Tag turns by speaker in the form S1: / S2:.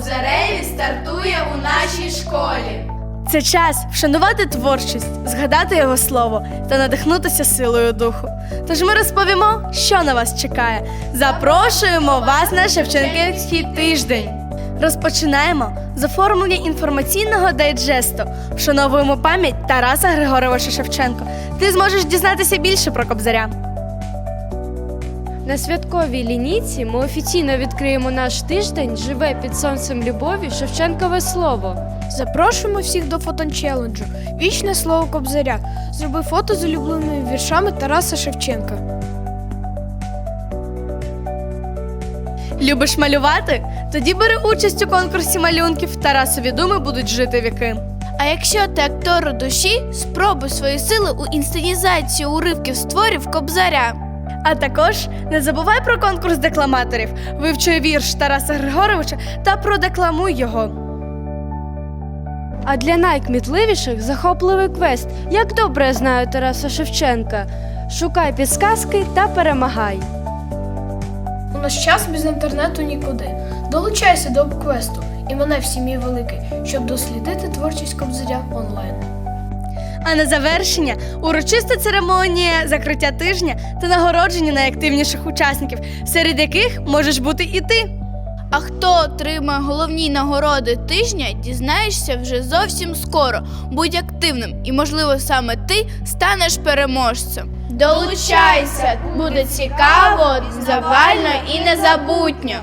S1: кобзареві стартує у нашій школі.
S2: Це час вшанувати творчість, згадати його слово та надихнутися силою духу. Тож ми розповімо, що на вас чекає. Запрошуємо вас на Шевченківський тиждень. Розпочинаємо з оформлення інформаційного дайджесту. Вшановуємо пам'ять Тараса Григоровича Шевченко. Ти зможеш дізнатися більше про Кобзаря.
S3: На святковій лінійці ми офіційно відкриємо наш тиждень Живе під сонцем любові Шевченкове слово.
S4: Запрошуємо всіх до фотон-челенджу. Вічне слово Кобзаря. Зроби фото з улюбленими віршами Тараса Шевченка.
S2: Любиш малювати? Тоді бери участь у конкурсі малюнків. Тарасові думи будуть жити віки.
S5: А якщо ти актор у душі, спробуй свої сили у інсценізації уривків з творів Кобзаря.
S2: А також не забувай про конкурс декламаторів. Вивчуй вірш Тараса Григоровича та продекламуй його.
S3: А для найкмітливіших захопливий квест. Як добре знаю Тараса Шевченка. Шукай підсказки та перемагай.
S4: У наш час без інтернету нікуди. Долучайся до обквесту і мене в сім'ї великий, щоб дослідити творчість Кобзаря онлайн.
S2: А на завершення урочиста церемонія закриття тижня та нагородження найактивніших учасників, серед яких можеш бути і ти.
S5: А хто отримає головні нагороди тижня, дізнаєшся вже зовсім скоро. Будь активним, і, можливо, саме ти станеш переможцем. Долучайся, буде цікаво, завально і незабутньо.